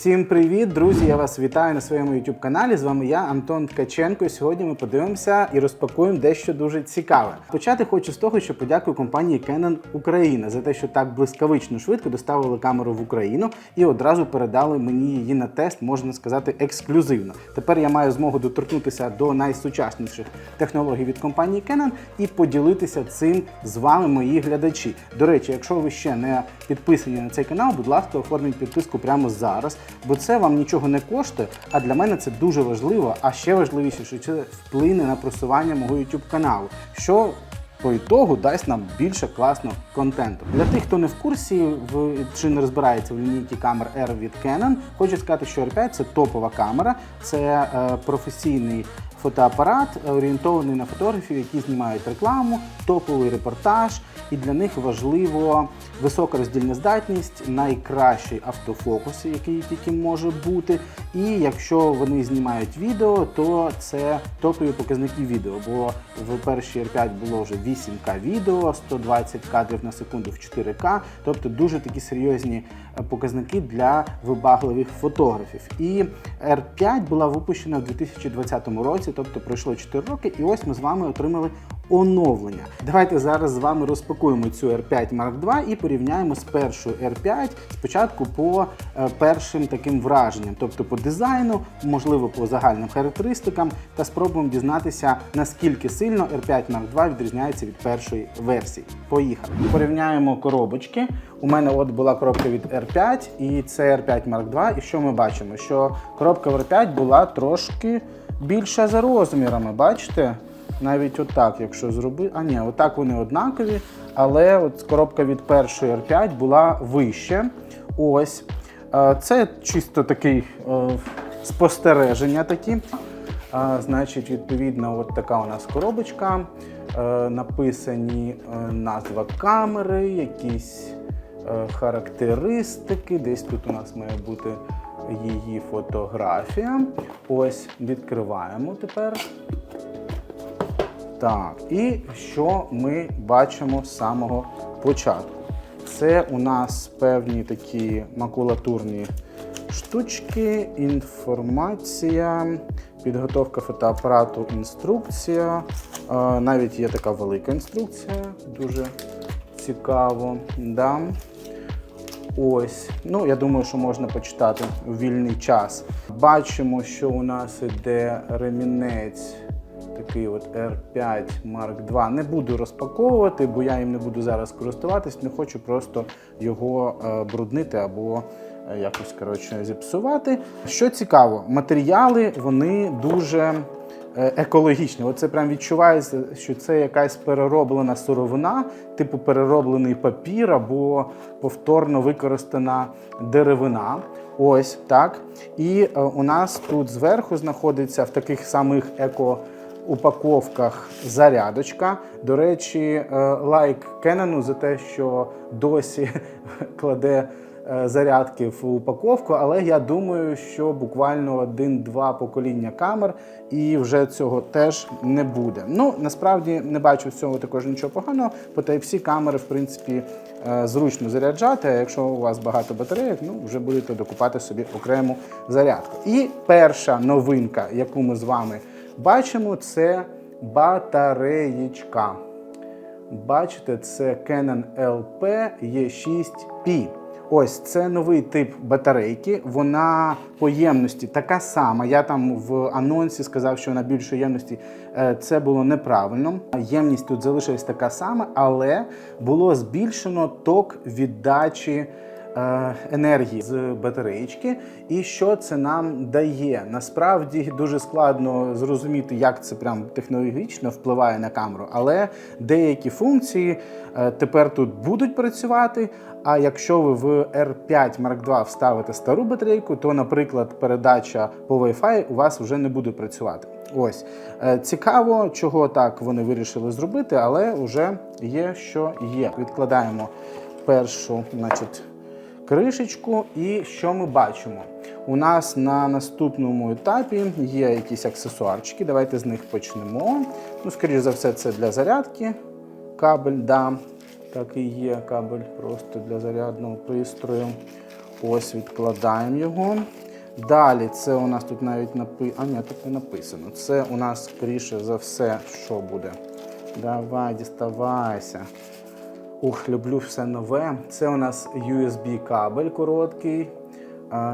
Всім привіт, друзі! Я вас вітаю на своєму YouTube каналі. З вами я, Антон Ткаченко. І сьогодні ми подивимося і розпакуємо дещо дуже цікаве. Почати хочу з того, що подякую компанії Canon Україна за те, що так блискавично швидко доставили камеру в Україну і одразу передали мені її на тест, можна сказати, ексклюзивно. Тепер я маю змогу доторкнутися до найсучасніших технологій від компанії Canon і поділитися цим з вами, мої глядачі. До речі, якщо ви ще не підписані на цей канал, будь ласка, оформіть підписку прямо зараз, бо це вам нічого не коштує. А для мене це дуже важливо. А ще важливіше, що це вплине на просування мого YouTube каналу. Що по ітогу дасть нам більше класного контенту. Для тих, хто не в курсі в чи не розбирається в лінійці камер R від Canon, хочу сказати, що R5 це топова камера, це е, професійний фотоапарат, е, орієнтований на фотографів, які знімають рекламу, топовий репортаж, і для них важливо висока роздільна здатність, найкращий автофокус, який тільки може бути. І якщо вони знімають відео, то це топові показники відео. Бо в першій R5 було вже 8К відео, 120 кадрів на секунду в 4К, тобто дуже такі серйозні показники для вибагливих фотографів. І R5 була випущена в 2020 році, тобто пройшло 4 роки, і ось ми з вами отримали оновлення. Давайте зараз з вами розпакуємо цю R5 Mark II і порівняємо з першою R5 спочатку по е, першим таким враженням, тобто по дизайну, можливо, по загальним характеристикам, та спробуємо дізнатися, наскільки сильно R5 Mark II відрізняється від першої версії. Поїхали. Порівняємо коробочки. У мене от була коробка від R5 і це R5 Mark II. І що ми бачимо? Що коробка в R5 була трошки більша за розмірами, бачите? Навіть отак, якщо зробити. А ні, отак вони однакові. Але от коробка від першої R5 була вище. Ось. Е, Це чисто такий е, спостереження такі. Значить, відповідно, от така у нас коробочка. Е, Написані е, назва камери, якісь е, характеристики. Десь тут у нас має бути її фотографія. Ось відкриваємо тепер. Так, і що ми бачимо з самого початку? Це у нас певні такі макулатурні штучки, інформація, підготовка фотоапарату, інструкція. Е, Навіть є така велика інструкція, дуже цікаво. Да. Ось, ну я думаю, що можна почитати у вільний час. Бачимо, що у нас іде ремінець, такий от R5 Mark II. Не буду розпаковувати, бо я їм не буду зараз користуватись, не хочу просто його е, бруднити або е, якось коротше зіпсувати. Що цікаво, матеріали вони дуже е, екологічні. Оце прям відчувається, що це якась перероблена сировина, типу перероблений папір або повторно використана деревина. Ось так. І е, у нас тут зверху знаходиться в таких самих еко. Упаковках зарядочка. До речі, е, лайк Кенону за те, що досі кладе е, зарядки в упаковку, але я думаю, що буквально один-два покоління камер і вже цього теж не буде. Ну насправді не бачу в цьому також нічого поганого, бо Type-C камери, в принципі, е, зручно заряджати. А якщо у вас багато батарейок, ну вже будете докупати собі окрему зарядку. І перша новинка, яку ми з вами бачимо, це батареєчка. Бачите, це Canon LP E6P. Ось це новий тип батарейки. Вона по ємності така сама. Я там в анонсі сказав, що вона більшої ємності. Е, Це було неправильно. Ємність тут залишилась така сама, але було збільшено ток віддачі енергії з батареїчки. І що це нам дає? Насправді дуже складно зрозуміти, як це прям технологічно впливає на камеру, але деякі функції е, тепер тут будуть працювати. А якщо ви в R5 Mark II вставите стару батарейку, то, наприклад, передача по Wi-Fi у вас вже не буде працювати. Ось Е, цікаво, чого так вони вирішили зробити, але вже є, що є. Відкладаємо першу, значить, кришечку, і що ми бачимо? У нас на наступному етапі є якісь аксесуарчики. Давайте з них почнемо. Ну, скоріш за все, це для зарядки. Кабель, да. Так і є кабель просто для зарядного пристрою. Ось відкладаємо його. Далі це у нас тут навіть напи... А ні, тут не написано. Це у нас, скоріше за все, що буде. Давай, діставайся. Ух, люблю все нове. Це у нас USB кабель короткий.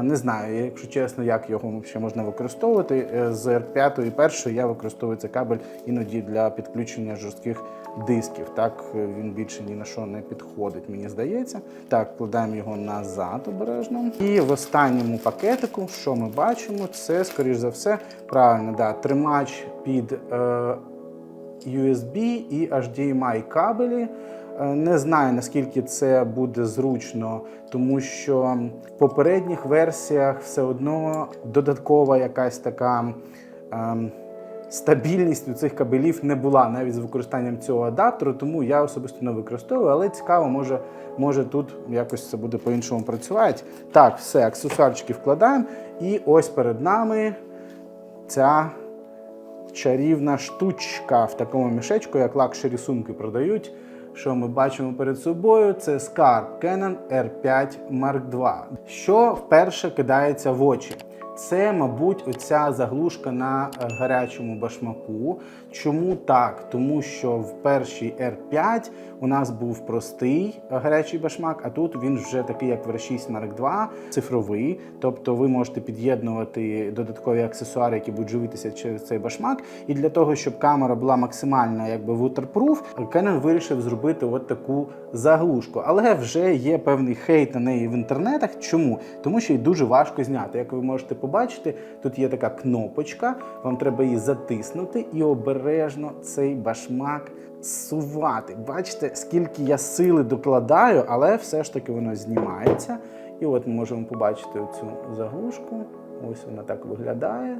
Не знаю, якщо чесно, як його ще можна використовувати. Е, З R5 і першої я використовую цей кабель іноді для підключення жорстких дисків. Так е, він більше ні на що не підходить, мені здається. Так, вкладаємо його назад обережно. І в останньому пакетику, що ми бачимо, це, скоріш за все, правильно, да, тримач під. Е, USB і HDMI кабелі. Е, Не знаю наскільки це буде зручно, тому що в попередніх версіях все одно додаткова якась така ем, стабільність у цих кабелів не була навіть з використанням цього адаптеру, тому я особисто не використовую, але цікаво, може, може тут якось це буде по-іншому працювати. Так, все, аксесуарчики вкладаємо. І ось перед нами ця чарівна штучка в такому мішечку, як лакшері сумки продають. Що ми бачимо перед собою? Це скарб Canon R5 Mark II. Що вперше кидається в очі? Це, мабуть, оця заглушка на е, гарячому башмаку. Чому так? Тому що в першій R5 у нас був простий гарячий башмак, а тут він вже такий, як в R6 Mark II, цифровий. Тобто ви можете під'єднувати додаткові аксесуари, які будуть живитися через цей башмак. І для того, щоб камера була максимально якби waterproof, Canon вирішив зробити от таку заглушку. Але вже є певний хейт на неї в інтернетах. Чому? Тому що її дуже важко зняти. Як ви можете побачити, тут є така кнопочка, вам треба її затиснути і обережно цей башмак сувати. Бачите, скільки я сили докладаю, але все ж таки воно знімається. І от ми можемо побачити цю заглушку. Ось вона так виглядає.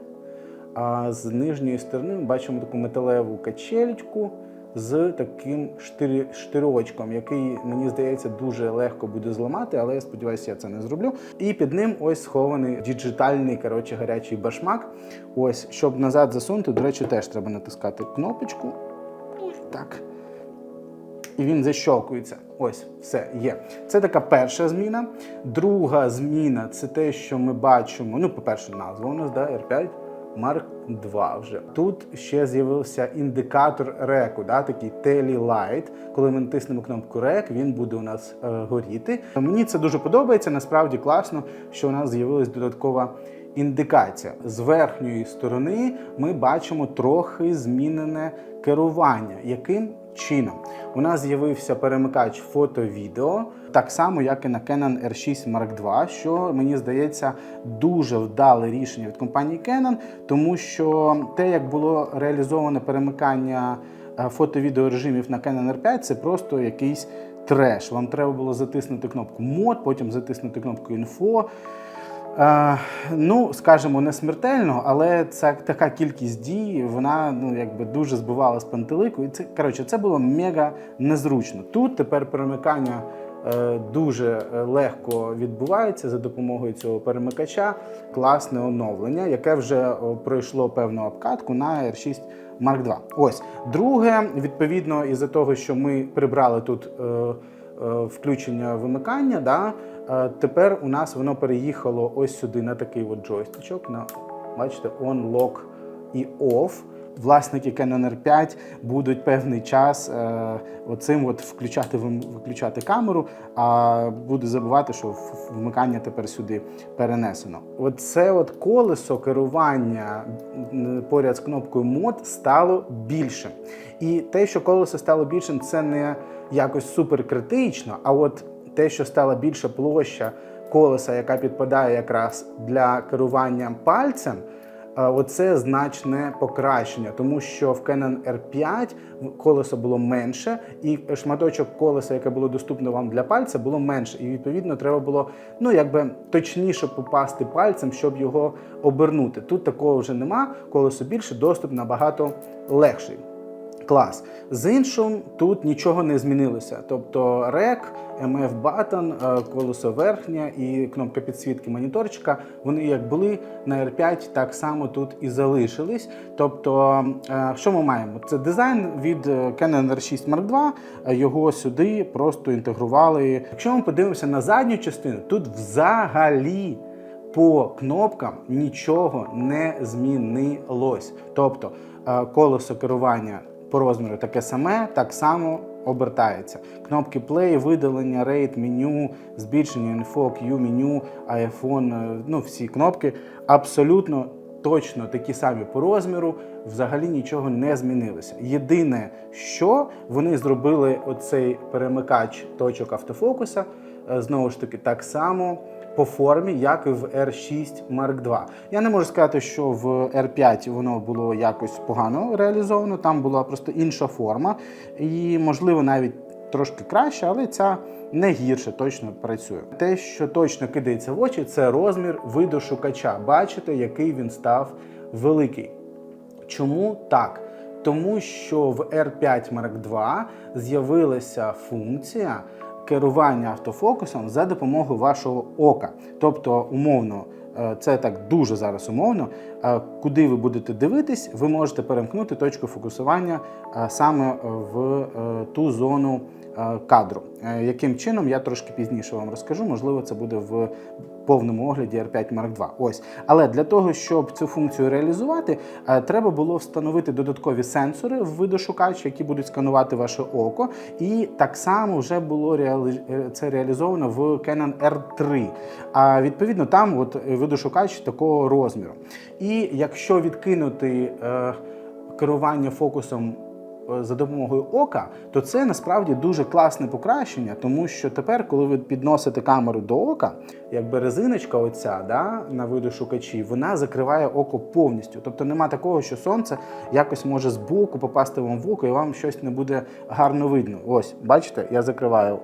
А з нижньої сторони ми бачимо таку металеву качельку з таким штирочком, який, мені здається, дуже легко буде зламати, але я сподіваюся, я це не зроблю. І під ним ось схований діджитальний коротше, гарячий башмак. Ось, щоб назад засунути, до речі, теж треба натискати кнопочку. Так. І він защолкується. Ось, все є. Це така перша зміна. Друга зміна це те, що ми бачимо. Ну, по-перше, назва у нас да, R5 Mark 2 вже. Тут ще з'явився індикатор реку, да, такий Лайт. Коли ми натиснемо кнопку рек, він буде у нас е, горіти. Мені це дуже подобається. Насправді класно, що у нас з'явилась додаткова індикація. З верхньої сторони ми бачимо трохи змінене керування. Яким чином? У нас з'явився перемикач фото-відео, так само, як і на Canon R6 Mark II, що мені здається дуже вдале рішення від компанії Canon, тому що те, як було реалізоване перемикання е, фото-відео режимів на Canon R5, це просто якийсь треш. Вам треба було затиснути кнопку мод, потім затиснути кнопку інфо. Е, ну, скажімо, не смертельно, але ця така кількість дій, вона ну, якби дуже збивала з пантелику. І це, коротше, це було мега незручно. Тут тепер перемикання е, дуже е, легко відбувається за допомогою цього перемикача. Класне оновлення, яке вже пройшло певну обкатку на R6 Mark II. Ось друге, відповідно, із-за того, що ми прибрали тут. Е, е, Включення вимикання, да, е, тепер у нас воно переїхало ось сюди на такий от джойстичок, на бачите, on, lock і off. Власники Canon R5 будуть певний час е, оцим от включати виключати камеру, а буде забувати, що вмикання тепер сюди перенесено. Оце от колесо керування поряд з кнопкою мод стало більшим. І те, що колесо стало більшим, це не якось супер критично, а от те, що стала більша площа колеса, яка підпадає якраз для керування пальцем. е, Оце значне покращення, тому що в Canon R5 колесо було менше, і шматочок колеса, яке було доступно вам для пальця, було менше. І відповідно треба було ну якби точніше попасти пальцем, щоб його обернути. Тут такого вже нема. Колесо більше, доступ набагато легший. Клас. З іншим тут нічого не змінилося. Тобто REC, MF Button, е, колесо верхнє і кнопка підсвітки моніторчика, вони як були на R5, так само тут і залишились. Тобто, е, що ми маємо? Це дизайн від е, Canon R6 Mark II, його сюди просто інтегрували. Якщо ми подивимося на задню частину, тут взагалі по кнопкам нічого не змінилось. Тобто колесо керування по розміру таке саме, так само обертається. Кнопки play, видалення, рейд, меню, збільшення інфо, Q меню, iPhone, е, ну всі кнопки абсолютно точно такі самі по розміру, взагалі нічого не змінилося. Єдине, що вони зробили оцей перемикач точок автофокуса, е, знову ж таки, так само по формі, як і в R6 Mark II. Я не можу сказати, що в R5 воно було якось погано реалізовано, там була просто інша форма, і, можливо, навіть трошки краще, але ця не гірше точно працює. Те, що точно кидається в очі, це розмір виду шукача. Бачите, який він став великий. Чому так? Тому що в R5 Mark II з'явилася функція керування автофокусом за допомогою вашого ока. Тобто, умовно, е, це так дуже зараз умовно. е, Куди ви будете дивитись, ви можете перемкнути точку фокусування е, саме в ту зону кадру. Е, Яким чином я трошки пізніше вам розкажу, можливо, це буде в повному огляді R5 Mark II. Ось. Але для того, щоб цю функцію реалізувати, е, треба було встановити додаткові сенсори в видошукач, які будуть сканувати ваше око. І так само вже було реали... е, це реалізовано в Canon R3. А відповідно там от видошукач такого розміру. І якщо відкинути е, керування фокусом е, за допомогою ока, то це насправді дуже класне покращення, тому що тепер, коли ви підносите камеру до ока, якби резиночка оця да, на видошукачі, вона закриває око повністю. Тобто нема такого, що сонце якось може з боку попасти вам в око і вам щось не буде гарно видно. Ось, бачите, я закриваю.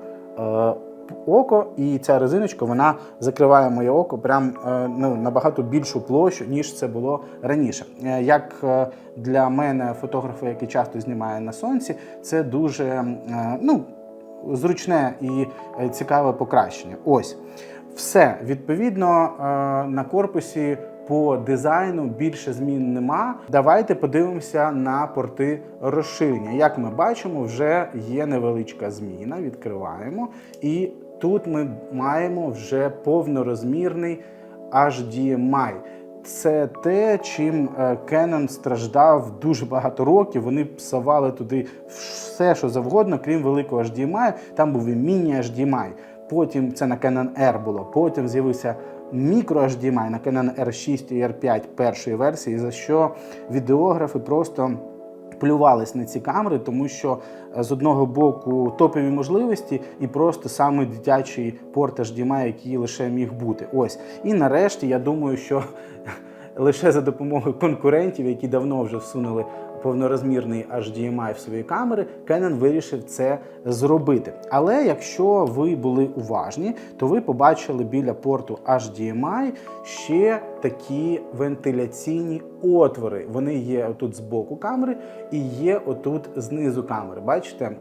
Око, і ця резиночка вона закриває моє око прям е, ну, набагато більшу площу, ніж це було раніше. Е, Як е, для мене, фотографа, який часто знімає на сонці, це дуже ну, зручне і цікаве покращення. Ось все відповідно на корпусі. По дизайну більше змін нема. Давайте подивимося на порти розширення. Як ми бачимо, вже є невеличка зміна. Відкриваємо. І тут ми маємо вже повнорозмірний HDMI. Це те, чим е, Canon страждав дуже багато років. Вони псували туди все, що завгодно, крім великого HDMI. Там був і міні-HDMI. Потім це на Canon R було. Потім з'явився мікро HDMI на Canon R6 і R5 першої версії, за що відеографи просто плювались на ці камери, тому що е, з одного боку топові можливості і просто саме дитячий порт HDMI, який лише міг бути. Ось. І нарешті я думаю, що лише за допомогою конкурентів, які давно вже всунули повнорозмірний HDMI в свої камери, Canon вирішив це зробити. Але якщо ви були уважні, то ви побачили біля порту HDMI ще такі вентиляційні отвори. Вони є отут з боку камери і є отут знизу камери. Бачите,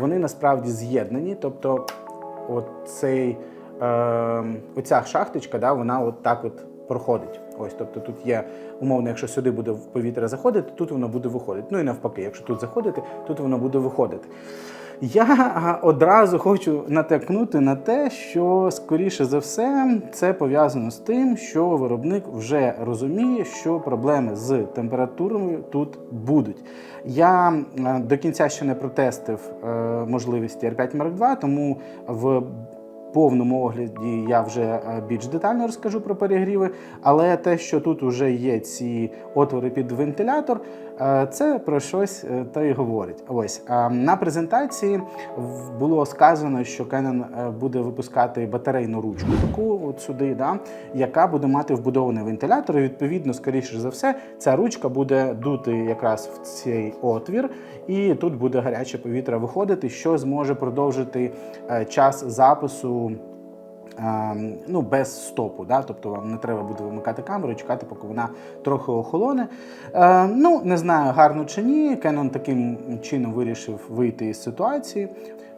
вони насправді з'єднані, тобто оцей, е, оця шахточка, да, вона от так от проходить. Ось, тобто тут є умовно, якщо сюди буде повітря заходити, тут воно буде виходити. Ну і навпаки, якщо тут заходити, тут воно буде виходити. Я одразу хочу натякнути на те, що скоріше за все це пов'язано з тим, що виробник вже розуміє, що проблеми з температурою тут будуть. Я до кінця ще не протестив можливості R5 Mark II, тому в повному огляді я вже е, більш детально розкажу про перегріви, але те, що тут вже є ці отвори під вентилятор, це про щось е, то й говорить. Ось е, на презентації було сказано, що Canon е, буде випускати батарейну ручку, таку от сюди, да, яка буде мати вбудований вентилятор. І відповідно, скоріше за все, ця ручка буде дути якраз в цей отвір, і тут буде гаряче повітря виходити, що зможе продовжити е, час запису ну, без стопу. Да? Тобто вам не треба буде вимикати камеру і чекати, поки вона трохи охолоне. Е, ну, не знаю, гарно чи ні. Canon таким чином вирішив вийти із ситуації.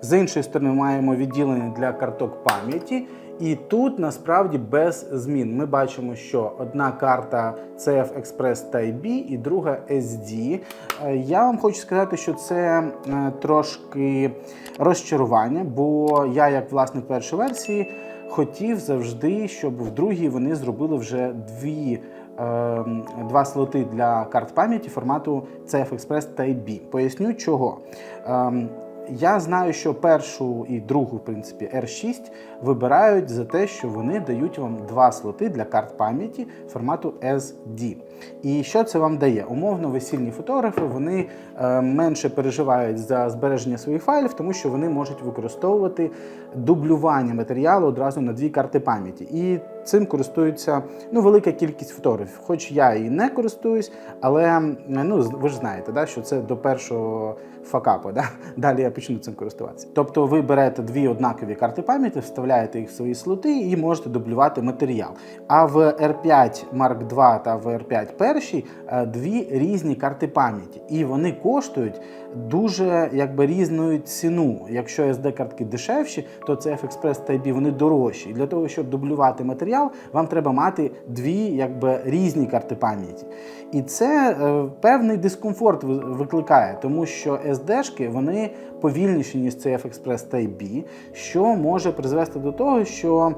З іншої сторони, маємо відділення для карток пам'яті. І тут насправді без змін. Ми бачимо, що одна карта CF Express Type B і друга SD. Е, Я вам хочу сказати, що це е, трошки розчарування, бо я, як власник першої версії, хотів завжди, щоб в другій вони зробили вже дві. е, Два слоти для карт пам'яті формату CF Express Type B. Поясню чого. Ем, я знаю, що першу і другу, в принципі, R6 вибирають за те, що вони дають вам два слоти для карт пам'яті формату SD. І що це вам дає? Умовно, весільні фотографи вони е, менше переживають за збереження своїх файлів, тому що вони можуть використовувати дублювання матеріалу одразу на дві карти пам'яті. І цим користуються ну, велика кількість фотографів. Хоч я і не користуюсь, але ну, ви ж знаєте, да, що це до першого факапу. Да? Далі я почну цим користуватися. Тобто ви берете дві однакові карти пам'яті, вставляєте їх в свої слоти і можете дублювати матеріал. А в R5 Mark II та в R5 першій е, дві різні карти пам'яті, і вони коштують дуже якби різну ціну. Якщо SD-картки дешевші, то це Express Type B, вони дорожчі. І для того, щоб дублювати матеріал, вам треба мати дві якби різні карти пам'яті. І це е, певний дискомфорт викликає, тому що SD-шки вони повільніші, ніж CF Express Type B, що може призвести до того, що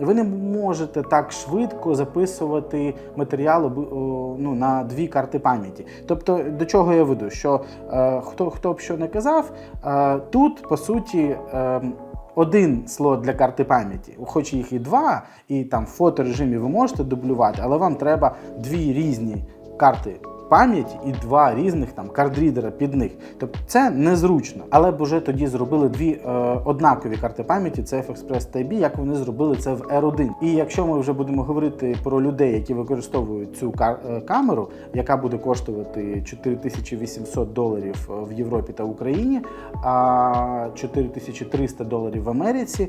ви не можете так швидко записувати матеріал ну, на дві карти пам'яті. Тобто, до чого я веду? Що е, хто, хто б що не казав, е, тут по суті. Е, один слот для карти пам'яті, хоч їх і два, і там в фоторежимі ви можете дублювати, але вам треба дві різні карти пам'яті і два різних там кардрідера під них. Тобто це незручно. Але б уже тоді зробили дві е, однакові карти пам'яті, це Express Type B, як вони зробили це в R1. І якщо ми вже будемо говорити про людей, які використовують цю е, камеру, яка буде коштувати 4800 доларів е, в Європі та Україні, а 4300 доларів в Америці.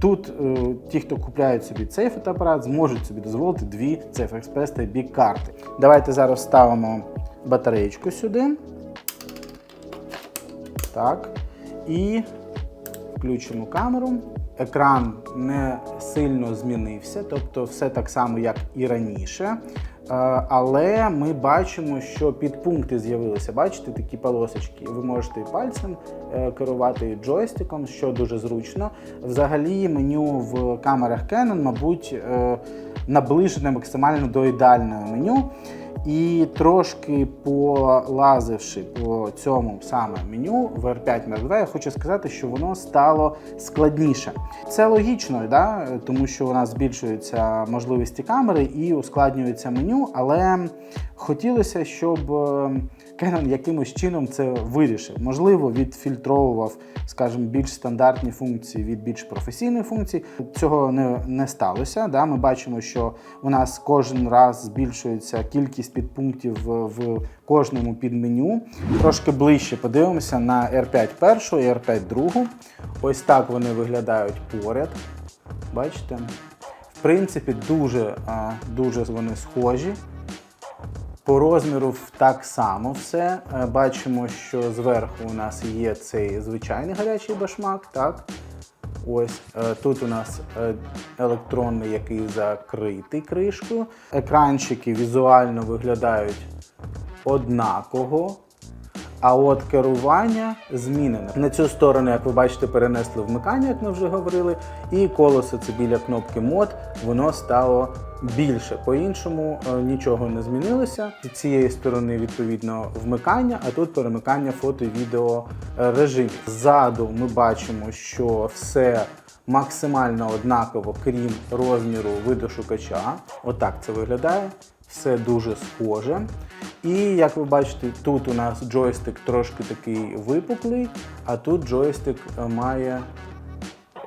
Тут е, ті, хто купляють собі цей фотоапарат, зможуть собі дозволити дві CF Express B карти. Давайте зараз ставимо батареєчку сюди. Так. І включимо камеру. Екран не сильно змінився, тобто все так само, як і раніше. Е, Але ми бачимо, що підпункти з'явилися. Бачите, такі полосочки. Ви можете і пальцем е, керувати і джойстиком, що дуже зручно. Взагалі, меню в камерах Canon, мабуть, е, наближене максимально до ідеального меню. І трошки полазивши по цьому саме меню в R5 Mark II, я хочу сказати, що воно стало складніше. Це логічно, да? тому що у нас збільшуються можливості камери і ускладнюється меню, але хотілося, щоб е, Canon якимось чином це вирішив. Можливо, відфільтровував, скажімо, більш стандартні функції від більш професійних функцій. Цього не, не сталося. Да? Ми бачимо, що у нас кожен раз збільшується кількість підпунктів в, кожному підменю. Трошки ближче подивимося на R5 першу і R5 другу. Ось так вони виглядають поряд. Бачите? В принципі, дуже, дуже вони схожі. По розміру так само все. Е, Бачимо, що зверху у нас є цей звичайний гарячий башмак. Так? Ось е, тут у нас е, електронний, який закритий кришкою. Екранчики візуально виглядають однаково. А от керування змінене. На цю сторону, як ви бачите, перенесли вмикання, як ми вже говорили, і колесо це біля кнопки мод, воно стало більше. По-іншому е, нічого не змінилося. З цієї сторони, відповідно, вмикання, а тут перемикання фото і відео е, режимів. Ззаду ми бачимо, що все максимально однаково, крім розміру видошукача. Отак це виглядає. Все дуже схоже. І як ви бачите, тут у нас джойстик трошки такий випуклий, а тут джойстик е, має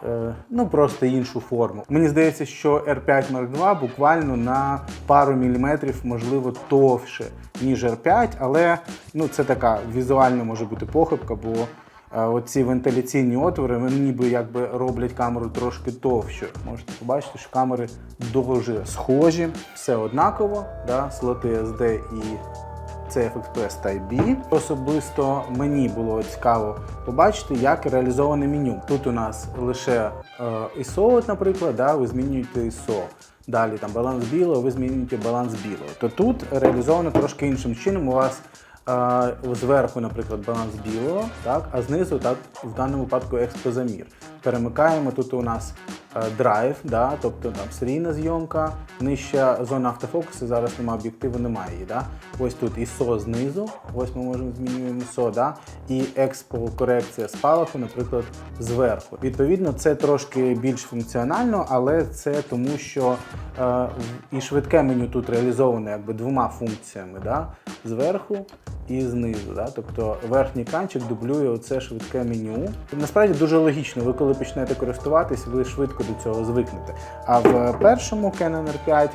е, ну, просто іншу форму. Мені здається, що R5 Mark II буквально на пару міліметрів, можливо, товще, ніж R5, але ну, це така візуально може бути похибка, бо оці вентиляційні отвори, вони ніби якби роблять камеру трошки товщою. Можете побачити, що камери дуже схожі, все однаково, да? слоти SD і CFXPS Type B. Особисто мені було цікаво побачити, як реалізоване меню. Тут у нас лише е, ISO, наприклад, да, ви змінюєте ISO. Далі там баланс білого, ви змінюєте баланс білого. То тут реалізовано трошки іншим чином. У вас зверху, наприклад, баланс білого, так, а знизу так, в даному випадку експозамір. Перемикаємо тут у нас е, драйв, да, тобто там серійна зйомка, нижча зона автофокусу, зараз немає об'єктиву, немає її. Да. Ось тут ISO знизу, ось ми можемо змінюємо ISO, да, і експо корекція спалаху, наприклад, зверху. Відповідно, це трошки більш функціонально, але це тому, що е, і швидке меню тут реалізоване якби двома функціями, да, зверху і знизу. Да? Тобто верхній канчик дублює оце швидке меню. Насправді дуже логічно, ви коли почнете користуватись, ви швидко до цього звикнете. А в першому Canon R5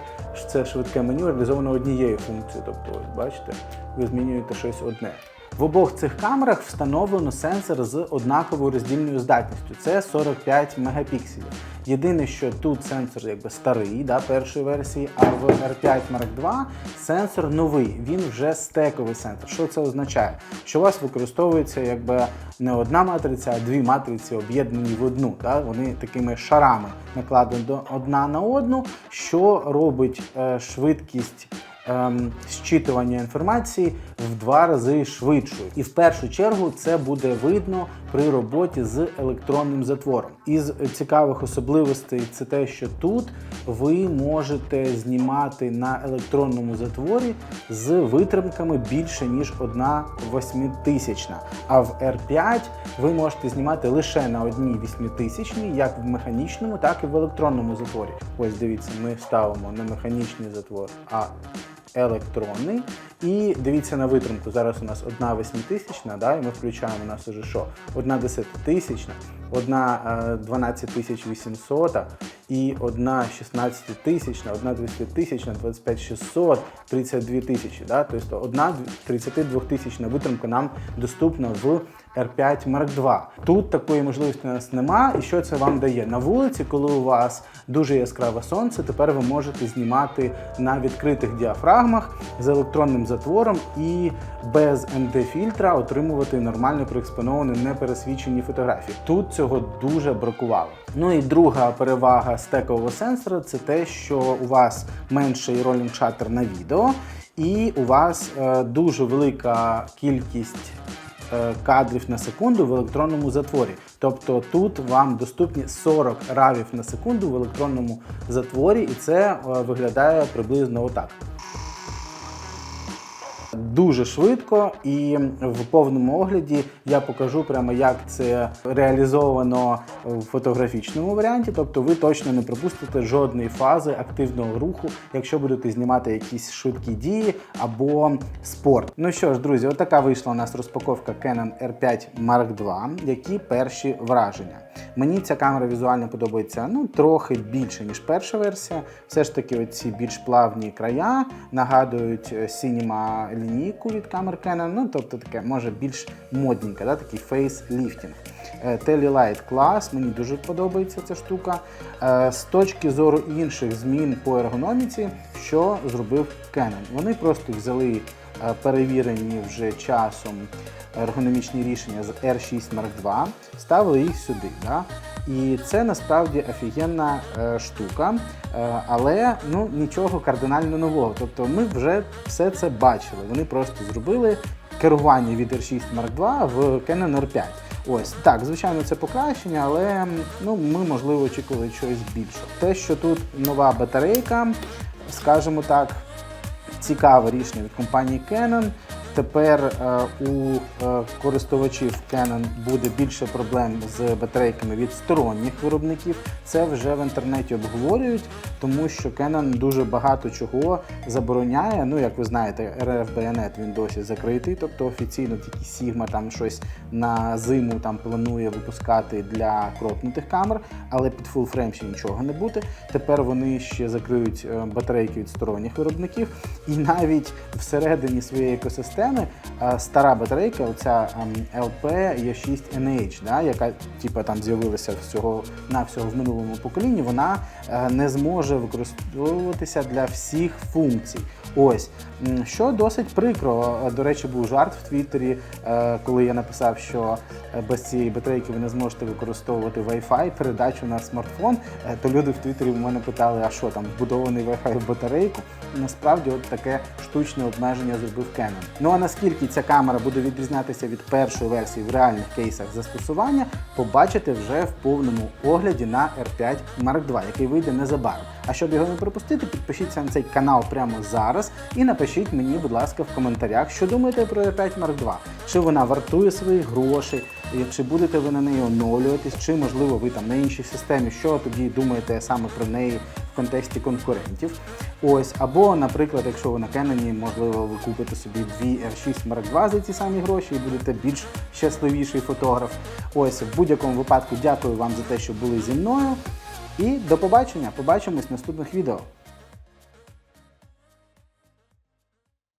це швидке меню реалізовано однією функцією. Тобто, ось бачите, ви змінюєте щось одне. В обох цих камерах встановлено сенсор з однаковою роздільною здатністю. Це 45 мегапікселів. Єдине, що тут сенсор якби старий, да, першої версії, а в R5 Mark II сенсор новий, він вже стековий сенсор. Що це означає? Що у вас використовується якби не одна матриця, а дві матриці об'єднані в одну. Да? Вони такими шарами накладені одна на одну, що робить е, швидкість ем, зчитування інформації в два рази швидшою. І в першу чергу це буде видно при роботі з електронним затвором. Із цікавих особливостей це те, що тут ви можете знімати на електронному затворі з витримками більше ніж одна восьмитисячна. А в R5 ви можете знімати лише на одній восьмитисячній, як в механічному, так і в електронному затворі. Ось дивіться, ми ставимо не механічний затвор, а електронний. І дивіться на витримку. Зараз у нас одна восьмитисячна, да, і ми включаємо у нас уже що? Одна десятитисячна, одна е, 12800 і одна 16000, одна 20000, 25600, 32 тисячі. Да? Тобто одна 32 тисячна витримка нам доступна в R5 Mark II. Тут такої можливості у нас нема. І що це вам дає? На вулиці, коли у вас дуже яскраве сонце, тепер ви можете знімати на відкритих діафрагмах з електронним затвором і без ND-фільтра отримувати нормально проекспоновані непересвічені фотографії. Тут цього дуже бракувало. Ну і друга перевага стекового сенсора це те, що у вас менший ролінг шаттер на відео, і у вас е, дуже велика кількість е, кадрів на секунду в електронному затворі. Тобто тут вам доступні 40 равів на секунду в електронному затворі, і це е, виглядає приблизно отак. Дуже швидко і в повному огляді я покажу прямо, як це реалізовано в фотографічному варіанті. Тобто ви точно не пропустите жодної фази активного руху, якщо будете знімати якісь швидкі дії або спорт. Ну що ж, друзі, отака вийшла у нас розпаковка Canon R5 Mark II. Які перші враження? Мені ця камера візуально подобається ну трохи більше ніж перша версія. Все ж таки, оці більш плавні края нагадують е, Cinema лінійку від камер Canon. Ну тобто таке може більш модненька, да, такий фейсліфтінг. Е, Telelight клас, мені дуже подобається ця штука. Е, З точки зору інших змін по ергономіці, що зробив Canon? Вони просто взяли е, перевірені вже часом ергономічні рішення з R6 Mark II, ставили їх сюди. Да? І це насправді офігенна е, штука, е, але ну, нічого кардинально нового. Тобто ми вже все це бачили. Вони просто зробили керування від R6 Mark II в Canon R5. Ось так, звичайно, це покращення, але ну, ми можливо очікували чогось більшого. Те, що тут нова батарейка, скажімо так, цікаве рішення від компанії Canon. Тепер е, у е, користувачів Canon буде більше проблем з батарейками від сторонніх виробників. Це вже в інтернеті обговорюють, тому що Canon дуже багато чого забороняє. Ну, як ви знаєте, Bayonet він досі закритий, тобто офіційно тільки Sigma там щось на зиму там планує випускати для кропнутих камер, але під frame ще нічого не буде. Тепер вони ще закриють е, батарейки від сторонніх виробників, і навіть всередині своєї екосистеми е, стара батарейка, оця LP E6 NH, да, яка типу, там з'явилася всього навсього в минулому поколінні, вона е, не зможе використовуватися для всіх функцій. Ось що досить прикро. Е, До речі, був жарт в Твіттері, е, коли я написав, що е, без цієї батарейки ви не зможете використовувати Wi-Fi, передачу на смартфон. То люди в Твіттері в мене питали, а що там вбудований Wi-Fi в батарейку. Насправді, от таке штучне обмеження зробив Canon. Ну а наскільки ця камера буде відрізнятися від першої версії в реальних кейсах застосування, побачите вже в повному огляді на R5 Mark II, який вийде незабаром. А щоб його не пропустити, підпишіться на цей канал прямо зараз і напишіть мені, будь ласка, в коментарях, що думаєте про R5 Mark II. Чи вона вартує своїх грошей, і чи будете ви на неї оновлюватись, чи можливо ви там на іншій системі, що тоді думаєте саме про неї в контексті конкурентів. Ось, або, наприклад, якщо ви на Кенені, можливо, ви купите собі дві R6 Mark II за ці самі гроші і будете більш щасливіший фотограф. Ось в будь-якому випадку дякую вам за те, що були зі мною. І до побачення. Побачимось в наступних відео.